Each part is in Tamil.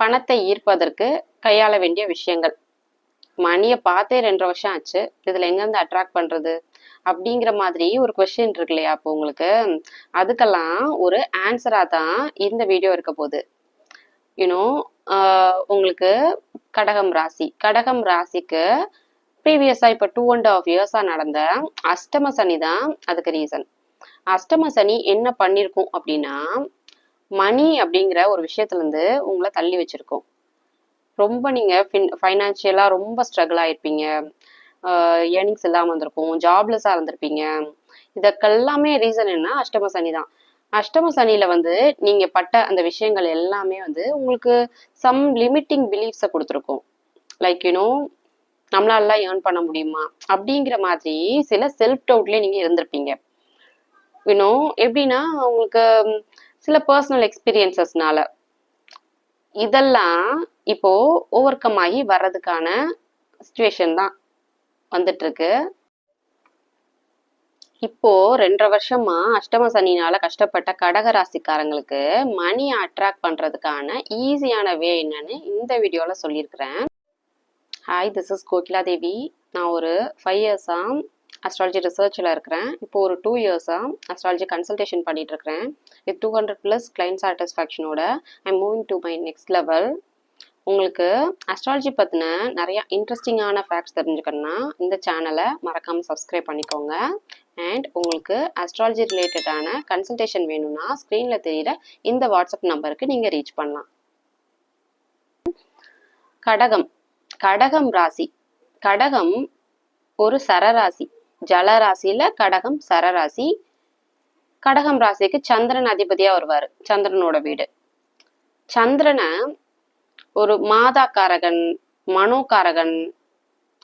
பணத்தை ஈர்ப்பதற்கு கையாள வேண்டிய விஷயங்கள். மணியை பார்த்தே ரெண்டரை வருஷம் ஆச்சு. இதுல எங்கேருந்து அட்ராக்ட் பண்றது? அப்படிங்கிற மாதிரி ஒரு கொஸ்டின் இருக்கு இல்லையா அப்போ உங்களுக்கு? அதுக்கெல்லாம் ஒரு ஆன்சரா தான் இந்த வீடியோ இருக்க போகுது. யூனோ உங்களுக்கு கடகம் ராசி. கடகம் ராசிக்கு ப்ரீவியஸாக இப்போ டூ அண்ட் ஆஃப் இயர்ஸாக நடந்த அஷ்டம சனி தான் அதுக்கு ரீசன் அஷ்டம சனி என்ன பண்ணியிருக்கும் அப்படின்னா மணி அப்படிங்கிற ஒரு விஷயத்துல இருந்து உங்களை தள்ளி வச்சிருக்கோம். ரொம்ப நீங்க ஃபைனான்ஷியலாக ரொம்ப ஸ்ட்ரகிள் ஆயிருப்பீங்க. ஏர்னிங்ஸ் இல்லாமல் இருந்திருக்கும் ஜாப்லெஸ்ஸாக இருந்திருப்பீங்க. இதற்கெல்லாமே ரீசன் என்ன? அஷ்டம சனி தான். அஷ்டம சனியில வந்து நீங்க பட்ட அந்த விஷயங்கள் எல்லாமே வந்து உங்களுக்கு சம் லிமிட்டிங் பிலீஃப்ஸை கொடுத்துருக்கும். லைக் யூனோ நம்மளால ஏர்ன் பண்ண முடியுமா? அப்படிங்கிற மாதிரி சில செல்ஃப் டவுட்லேயே நீங்க இருந்திருப்பீங்க. இன்னும் எப்படின்னா உங்களுக்கு சில பர்சனல் எக்ஸ்பீரியன்சஸ்னால இதெல்லாம் இப்போ ஓவர் கம் ஆகி வர்றதுக்கான சுச்சுவேஷன் தான் வந்துட்டு இருக்கு இப்போ ரெண்டரை வருஷமா அஷ்டம சனினால கஷ்டப்பட்ட கடக ராசிக்காரங்களுக்கு மணி அட்ராக்ட் பண்றதுக்கான ஈஸியான வே என்னன்னு இந்த வீடியோல சொல்லியிருக்கிறேன். Hi this is Kokila Devi நான் ஒரு ஃபைவ் இயர்ஸாக அஸ்ட்ராலஜி ரிசர்ச்சில் இருக்கிறேன். இப்போ ஒரு டூ இயர்ஸாக அஸ்ட்ராலஜி கன்சல்டேஷன் பண்ணிட்டு இருக்கிறேன் with two hundred plus client சாட்டிஸ்ஃபேக்ஷனோட I moving to my next level உங்களுக்கு அஸ்ட்ராலஜி பற்றின நிறையா இன்ட்ரெஸ்டிங்கான ஃபேக்ட்ஸ் தெரிஞ்சுக்கணும்னா இந்த சேனலை மறக்காமல் சப்ஸ்கிரைப் பண்ணிக்கோங்க. அண்ட் உங்களுக்கு அஸ்ட்ராலஜி ரிலேட்டடான கன்சல்டேஷன் வேணும்னா ஸ்க்ரீனில் தெரியிற இந்த வாட்ஸ்அப் நம்பருக்கு நீங்கள் ரீச் பண்ணலாம். கடகம். கடகம் ராசி. கடகம் ஒரு சரராசி. ஜலராசியில கடகம் சரராசி. கடகம் ராசிக்கு சந்திரன் அதிபதியா வருவாரு. சந்திரனோட வீடு. சந்திரனை ஒரு மாதா காரகன் மனோகாரகன்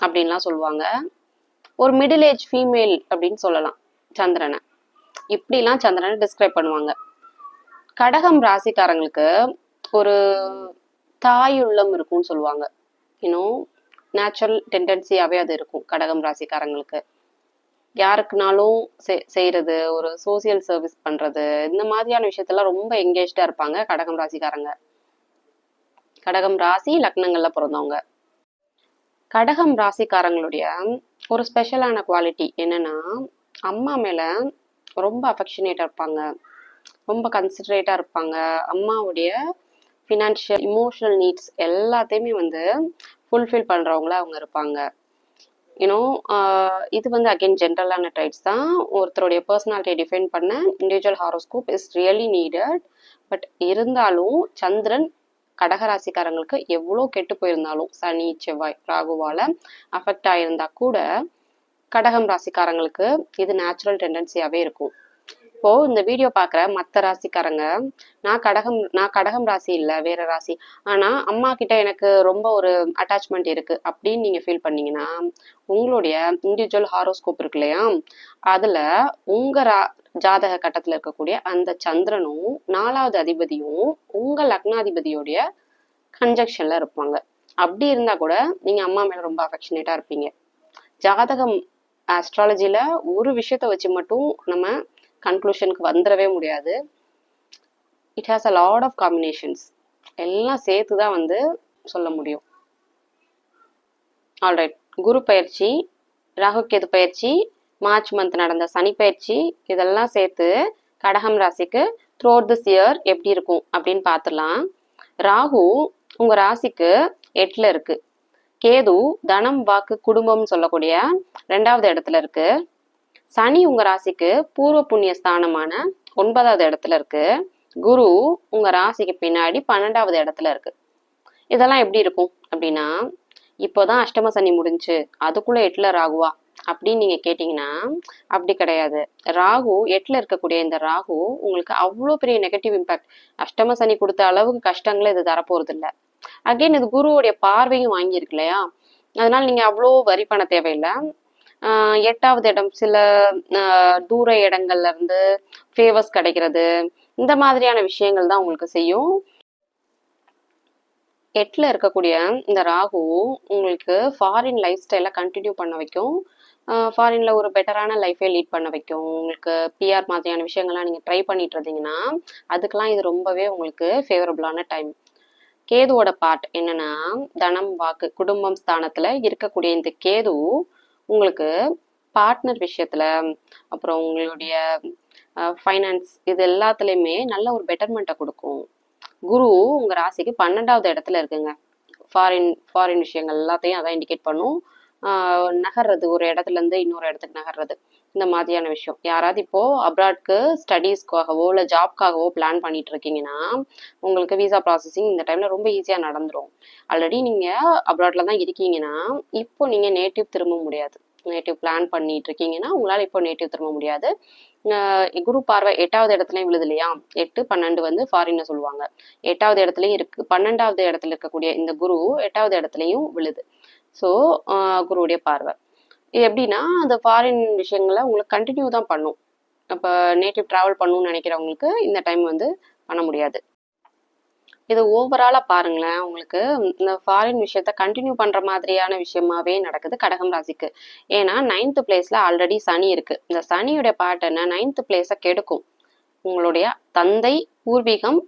அப்படின்லாம் சொல்லுவாங்க. ஒரு மிடில் ஏஜ் ஃபீமேல் அப்படின்னு சொல்லலாம் சந்திரனை. இப்படிலாம் சந்திரனை டிஸ்கிரைப் பண்ணுவாங்க. கடகம் ராசிக்காரங்களுக்கு ஒரு தாய் உள்ளம் இருக்கும்னு சொல்லுவாங்க. இன்னும் நேச்சுரல் டெண்டன்சியாவே அது இருக்கும் கடகம் ராசிக்காரங்களுக்கு. யாருக்குனாலும் செய்யறது ஒரு சோசியல் சர்வீஸ் பண்றது இந்த மாதிரியான விஷயத்தெல்லாம் ரொம்ப எங்கேஜ்டா இருப்பாங்க கடகம் ராசிக்காரங்க. கடகம் ராசி லக்னங்கள்ல பிறந்தவங்க. கடகம் ராசிக்காரங்களுடைய ஒரு ஸ்பெஷலான குவாலிட்டி என்னன்னா அம்மா மேல ரொம்ப அஃபெக்ஷனேட்டா இருப்பாங்க. ரொம்ப கன்சிடரேட்டா இருப்பாங்க. அம்மாவுடைய ஃபினான்ஷியல் இமோஷனல் நீட்ஸ் எல்லாத்தையுமே வந்து ஃபுல்ஃபில் பண்றவங்களா அவங்க இருப்பாங்க. யூனோ இது வந்து அகெயின் ஜென்ரலான ட்ரைட்ஸ் தான். ஒருத்தருடைய பர்சனாலிட்டியை டிஃபைன் பண்ண individual horoscope is really needed but இருந்தாலும் சந்திரன் கடகராசிக்காரங்களுக்கு எவ்வளோ கெட்டு போயிருந்தாலும் சனி செவ்வாய் ராகுவால அஃபெக்ட் ஆயிருந்தா கூட கடகம் ராசிக்காரங்களுக்கு இது நேச்சுரல் டெண்டன்சியாகவே இருக்கும். இப்போ இந்த வீடியோ பாக்குற மற்ற ராசிக்காரங்க நான் கடகம் நான் கடகம் ராசி இல்ல வேற ராசி. ஆனா அம்மா கிட்ட எனக்கு ரொம்ப ஒரு அட்டாச்மெண்ட் இருக்கு. அப்படின்னு நீங்க ஃபீல் பண்ணீங்கன்னா உங்களுடைய இண்டிவிஜுவல் ஹாரோஸ்கோப் இருக்கு இல்லையா? அதுல உங்க ரா ஜாதக கட்டத்துல இருக்கக்கூடிய அந்த சந்திரனும் நாலாவது அதிபதியும் உங்க லக்னாதிபதியோடைய கன்ஜெக்ஷன்ல இருப்பாங்க. அப்படி இருந்தா கூட நீங்க அம்மா மேல ரொம்ப அஃபெக்ஷனேட்டா இருப்பீங்க. ஜாதகம் ஆஸ்ட்ராலஜியில ஒரு விஷயத்த வச்சு மட்டும் நம்ம கன்க்ளூஷனுக்கு வந்துடவே முடியாது. It has a lot of combinations எல்லாம் சேர்த்து தான் வந்து சொல்ல முடியும். ஆல்ரைட் குரு பயிற்சி ராகு கேது பயிற்சி மார்ச் மந்த் நடந்த சனி பயிற்சி இதெல்லாம் சேர்த்து கடகம் ராசிக்கு த்ரூ திஸ் இயர் எப்படி இருக்கும் அப்படின்னு பார்த்துடலாம். ராகு உங்கள் ராசிக்கு எட்டில் இருக்குது கேது தனம் வாக்கு குடும்பம்னு சொல்லக்கூடிய ரெண்டாவது இடத்துல இருக்குது சனி உங்க ராசிக்கு பூர்வ புண்ணிய ஸ்தானமான ஒன்பதாவது இடத்துல இருக்கு. குரு உங்க ராசிக்கு பின்னாடி பன்னெண்டாவது இடத்துல இருக்கு. இதெல்லாம் எப்படி இருக்கும் அப்படின்னா இப்போதான் அஷ்டம சனி முடிஞ்சு அதுக்குள்ள எட்டுல ராகுவா அப்படின்னு நீங்க கேட்டீங்கன்னா அப்படி கிடையாது. ராகு எட்டுல இருக்கக்கூடிய இந்த ராகு உங்களுக்கு அவ்வளோ பெரிய நெகட்டிவ் இம்பாக்ட் அஷ்டம சனி கொடுத்த அளவுக்கு கஷ்டங்களை இது தரப்போறது இல்லை அகைன் இது குருவுடைய பார்வையும் வாங்கியிருக்கு இல்லையா? அதனால நீங்க அவ்வளோ வரி பண்ண தேவையில்லை. எட்டாவது இடம் சில தூர இடங்கள்ல இருந்து ஃபேவர்ஸ் கிடைக்கிறது. இந்த மாதிரியான விஷயங்கள் தான் உங்களுக்கு செய்யும். எட்டில் இருக்கக்கூடிய இந்த ராகு உங்களுக்கு ஃபாரின் லைஃப் ஸ்டைலை கண்டினியூ பண்ண வைக்கும். ஃபாரினில் ஒரு பெட்டரான லைஃபை லீட் பண்ண வைக்கும். உங்களுக்கு பிஆர் மாதிரியான விஷயங்கள்லாம் நீங்கள் ட்ரை பண்ணிட்டு இருந்தீங்கன்னா அதுக்கெல்லாம் இது ரொம்பவே உங்களுக்கு ஃபேவரபுளான டைம் கேதுவோட பார்ட் என்னன்னா தனம் வாக்கு குடும்பம் ஸ்தானத்தில் இருக்கக்கூடிய இந்த கேது உங்களுக்கு பார்ட்னர் விஷயத்துல அப்புறம் உங்களுடைய ஃபைனான்ஸ் இது எல்லாத்துலேயுமே நல்ல ஒரு பெட்டர்மெண்ட்டை கொடுக்கும். குரு உங்க ராசிக்கு பன்னெண்டாவது இடத்துல இருக்குங்க. ஃபாரின் ஃபாரின் விஷயங்கள் எல்லாத்தையும் அதான் இண்டிகேட் பண்ணும். நகர்றது ஒரு இடத்துல இருந்து இன்னொரு இடத்துக்கு நகர்றது. இந்த மாதிரியான விஷயம். யாராவது இப்போ அப்ராட்க்கு ஸ்டடீஸ்க்காகவோ இல்லை ஜாப்க்காகவோ பிளான் பண்ணிட்டு இருக்கீங்கன்னா உங்களுக்கு விசா ப்ராசஸிங் இந்த டைம்ல ரொம்ப ஈஸியா நடந்துரும். ஆல்ரெடி நீங்க அப்ராட்ல தான் இருக்கீங்கன்னா இப்போ நீங்க நேட்டிவ் திரும்ப முடியாது. நேட்டிவ் பிளான் பண்ணிட்டு இருக்கீங்கன்னா உங்களால இப்போ நேட்டிவ் திரும்ப முடியாது. குரு பார்வை எட்டாவது இடத்துலயும் விழுது இல்லையா? எட்டு பன்னெண்டு வந்து ஃபாரின்னு சொல்லுவாங்க. எட்டாவது இடத்துலயும் இருக்கு பன்னெண்டாவது இடத்துல இருக்கக்கூடிய இந்த குரு எட்டாவது இடத்துலயும் விழுது. ஸோ குருவுடைய பார்வை. இது எப்படின்னா அந்த ஃபாரின் விஷயங்களை உங்களுக்கு கண்டினியூ தான் பண்ணும். அப்போ நேட்டிவ் ட்ராவல் பண்ணணும்னு நினைக்கிறவங்களுக்கு இந்த டைம் வந்து பண்ண முடியாது. இது ஓவராலாக பாருங்களேன் உங்களுக்கு இந்த ஃபாரின் விஷயத்த கண்டினியூ பண்ணுற மாதிரியான விஷயமாவே நடக்குது கடகம் ராசிக்கு. ஏன்னா நைன்த் பிளேஸில் ஆல்ரெடி சனி இருக்குது இந்த சனியுடைய பார்ட் என்ன? நைன்த் பிளேஸை கெடுக்கும். உங்களுடைய தந்தை பூர்வீகம்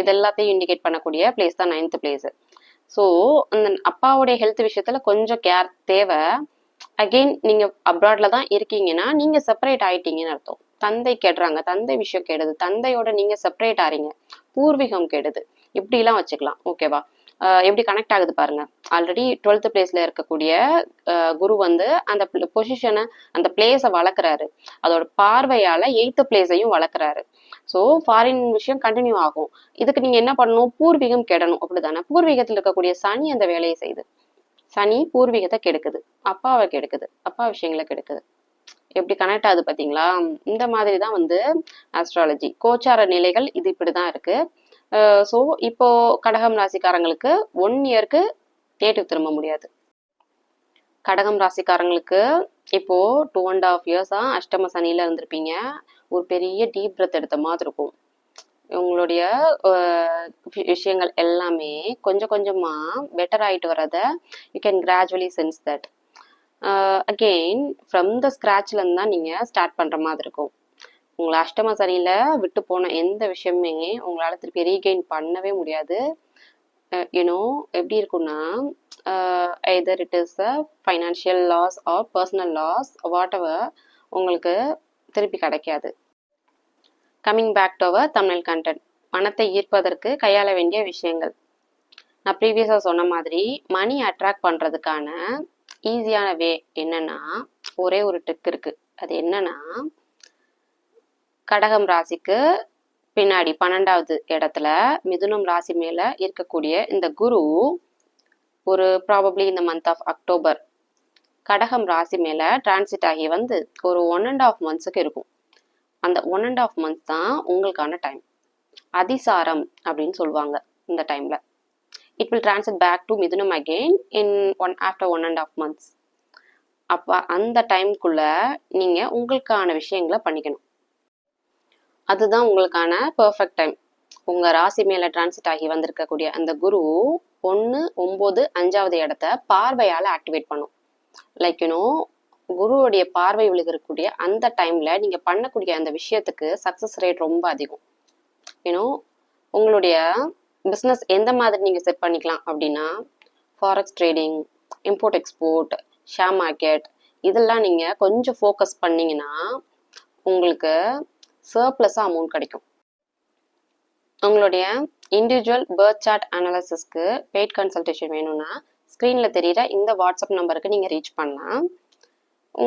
இது எல்லாத்தையும் இண்டிகேட் பண்ணக்கூடிய பிளேஸ் தான் நைன்த் பிளேஸு ஸோ அந்த அப்பாவுடைய ஹெல்த் விஷயத்தில் கொஞ்சம் கேர் தேவை. அகெயின் நீங்க அப்ராட்ல தான் இருக்கீங்கன்னா நீங்க செப்பரேட் ஆயிட்டீங்கன்னு அர்த்தம். தந்தை கெடுறாங்க தந்தை விஷயம் கெடுது. தந்தையோட நீங்க செப்பரேட் ஆறீங்க. பூர்வீகம் கெடுது. இப்படிலாம் வச்சுக்கலாம். ஓகேவா ஆஹ் எப்படி கனெக்ட் ஆகுது பாருங்க. ஆல்ரெடி டுவெல்த் பிளேஸ்ல இருக்கக்கூடிய ஆஹ் குரு வந்து அந்த பொசிஷனை அந்த பிளேஸை வளர்க்குறாரு. அதோட பார்வையால எயித்து பிளேஸையும் வளர்க்குறாரு. ஸோ ஃபாரின் விஷயம் கண்டினியூ ஆகும். இதுக்கு நீங்க என்ன பண்ணணும்? பூர்வீகம் கெடணும். அப்படிதானே பூர்வீகத்தில் இருக்கக்கூடிய சனி அந்த வேலையை செய்யுது சனி பூர்வீகத்தை கெடுக்குது. அப்பாவை கெடுக்குது. அப்பா விஷயங்களை கெடுக்குது. எப்படி கனெக்ட் ஆகுது பார்த்தீங்களா இந்த மாதிரி தான் வந்து ஆஸ்ட்ராலஜி கோச்சார நிலைகள் இது இப்படி தான் இருக்கு. ஸோ இப்போ கடகம் ராசிக்காரங்களுக்கு ஒன் இயர்க்கு நேட்டிவ் திரும்ப முடியாது. கடகம் ராசிக்காரங்களுக்கு இப்போ டூ அண்ட் ஹாஃப் இயர்ஸாக அஷ்டம சனியில் இருந்திருப்பீங்க. ஒரு பெரிய டீப் பிரெத் எடுத்த மாதிரி இருக்கும். உங்களுடைய விஷயங்கள் எல்லாமே கொஞ்சம் கொஞ்சமாக பெட்டர் ஆகிட்டு வரத you can gradually sense that again from the ஸ்க்ராட்ச்லேருந்து தான் நீங்கள் ஸ்டார்ட் பண்ணுற மாதிரி இருக்கும். உங்களை அஷ்டம சனியில் விட்டு போன எந்த விஷயமே உங்களால் திருப்பி ரீகெயின் பண்ணவே முடியாது. யூனோ எப்படி இருக்கும்னா either it is a financial loss or personal loss whatever உங்களுக்கு திருப்பி கிடைக்காது. Coming back to our Tamil content பணத்தை ஈர்ப்பதற்கு கையாள வேண்டிய விஷயங்கள். நான் ப்ரீவியஸாக சொன்ன மாதிரி மணி அட்ராக்ட் பண்ணுறதுக்கான ஈஸியான வே என்னன்னா ஒரே ஒரு ட்ரிக் இருக்கு. அது என்னன்னா கடகம் ராசிக்கு பின்னாடி பன்னெண்டாவது இடத்துல மிதுனம் ராசி மேலே இருக்கக்கூடிய இந்த குரு ஒரு ப்ராபப்ளி இந்த மந்த் ஆஃப் அக்டோபர் கடகம் ராசி மேலே டிரான்சிட் ஆகி வந்து ஒரு ஒன் அண்ட் ஆஃப் மந்த்ஸுக்கு இருக்கும். அந்த ஒன் அண்ட் ஆஃப் மந்த்ஸ் தான் உங்களுக்கான டைம் அதிசாரம் அப்படின்னு சொல்லுவாங்க இந்த டைமில் it will transit back to மிதுனம் again in one after one and half months அப்போ அந்த டைம்குள்ளே நீங்கள் உங்களுக்கான விஷயங்களை பண்ணிக்கணும். அதுதான் உங்களுக்கான பர்ஃபெக்ட் டைம் உங்கள் ராசி மேலே டிரான்சிட் ஆகி வந்திருக்கக்கூடிய அந்த குரு ஒன்று ஒம்பது அஞ்சாவது இடத்த பார்வையால் ஆக்டிவேட் பண்ணும். லைக் யூனோ குருவுடைய பார்வை விழுகிறக்கூடிய அந்த டைம்ல நீங்க பண்ணக்கூடிய அந்த விஷயத்துக்கு சக்சஸ் ரேட் ரொம்ப அதிகம். ஏன்னோ உங்களுடைய பிஸ்னஸ் எந்த மாதிரி நீங்க செட் பண்ணிக்கலாம் அப்படின்னா forex trading import export share market இதெல்லாம் நீங்க கொஞ்சம் ஃபோக்கஸ் பண்ணீங்கன்னா உங்களுக்கு சர்ப்ளஸாக அமௌண்ட் கிடைக்கும். உங்களுடைய இண்டிவிஜுவல் பேர்த் சார்ட் அனாலிசிஸ்க்கு பெய்ட் கன்சல்டேஷன் வேணும்னா ஸ்க்ரீனில் தெரியிற இந்த வாட்ஸ்அப் நம்பருக்கு நீங்கள் ரீச் பண்ணலாம்.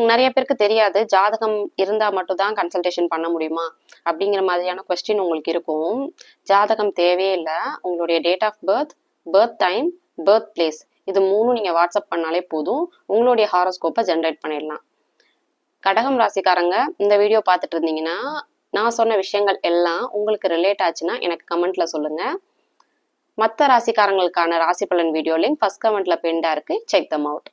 நிறைய பேருக்கு தெரியாது. ஜாதகம் இருந்தால் மட்டும் தான் கன்சல்டேஷன் பண்ண முடியுமா? அப்படிங்கிற மாதிரியான கொஸ்டின் உங்களுக்கு இருக்கும். ஜாதகம் தேவையே இல்லை உங்களுடைய date of birth birth time birth place இது மூணும் நீங்கள் வாட்ஸ்அப் பண்ணாலே போதும். உங்களுடைய ஹாரோஸ்கோப்பை ஜென்ரேட் பண்ணிடலாம். கடகம் ராசிக்காரங்க இந்த வீடியோ பார்த்துட்டு இருந்தீங்கன்னா நான் சொன்ன விஷயங்கள் எல்லாம் உங்களுக்கு ரிலேட் ஆச்சுன்னா எனக்கு கமெண்ட்ல சொல்லுங்க. மற்ற ராசிக்காரங்களுக்கான ராசி பலன் வீடியோ லிங்க் ஃபர்ஸ்ட் கமெண்ட்ல பின்டா இருக்கு. Check them out